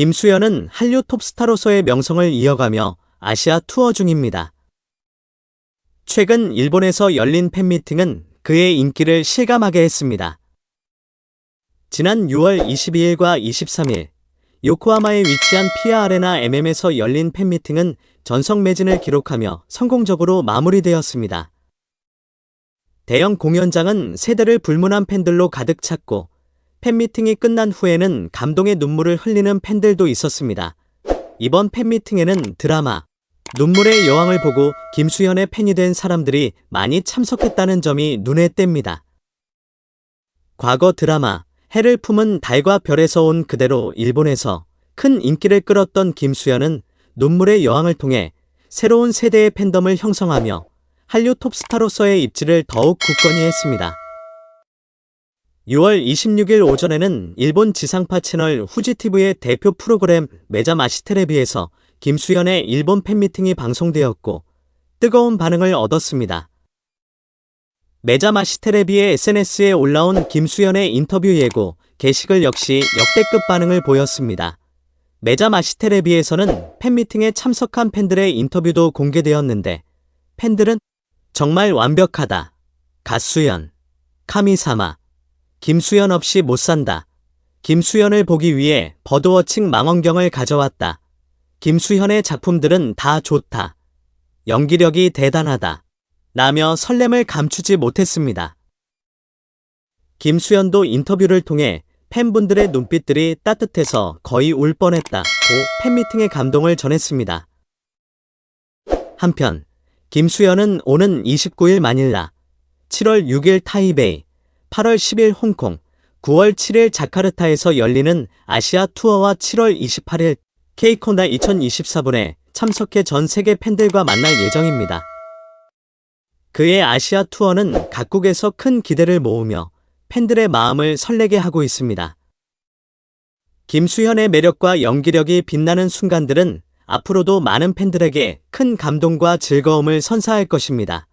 김수현은 한류 톱스타로서의 명성을 이어가며 아시아 투어 중입니다. 최근 일본에서 열린 팬미팅은 그의 인기를 실감하게 했습니다. 지난 6월 22일과 23일, 요코하마에 위치한 피아 아레나 MM에서 열린 팬미팅은 전성 매진을 기록하며 성공적으로 마무리되었습니다. 대형 공연장은 세대를 불문한 팬들로 가득 찼고 팬미팅이 끝난 후에는 감동의 눈물을 흘리는 팬들도 있었습니다. 이번 팬미팅에는 드라마 눈물의 여왕을 보고 김수현의 팬이 된 사람들이 많이 참석했다는 점이 눈에 띕니다. 과거 드라마 해를 품은 달과 별에서 온 그대로 일본에서 큰 인기를 끌었던 김수현은 눈물의 여왕을 통해 새로운 세대의 팬덤을 형성하며 한류 톱스타로서의 입지를 더욱 굳건히 했습니다. 6월 26일 오전에는 일본 지상파 채널 후지TV의 대표 프로그램 메자마시테레비에서 김수현의 일본 팬미팅이 방송되었고 뜨거운 반응을 얻었습니다. 메자마시테레비의 SNS에 올라온 김수현의 인터뷰 예고, 게시글 역시 역대급 반응을 보였습니다. 메자마시테레비에서는 팬미팅에 참석한 팬들의 인터뷰도 공개되었는데 팬들은 정말 완벽하다. 가수연, 카미사마, 김수현 없이 못 산다. 김수현을 보기 위해 버드워칭 망원경을 가져왔다. 김수현의 작품들은 다 좋다. 연기력이 대단하다. 라며 설렘을 감추지 못했습니다. 김수현도 인터뷰를 통해 팬분들의 눈빛들이 따뜻해서 거의 울 뻔했다. 고 팬미팅의 감동을 전했습니다. 한편, 김수현은 오는 29일 마닐라, 7월 6일 타이베이, 8월 10일 홍콩, 9월 7일 자카르타에서 열리는 아시아 투어와 7월 28일 케이코나 2024분에 참석해 전 세계 팬들과 만날 예정입니다. 그의 아시아 투어는 각국에서 큰 기대를 모으며 팬들의 마음을 설레게 하고 있습니다. 김수현의 매력과 연기력이 빛나는 순간들은 앞으로도 많은 팬들에게 큰 감동과 즐거움을 선사할 것입니다.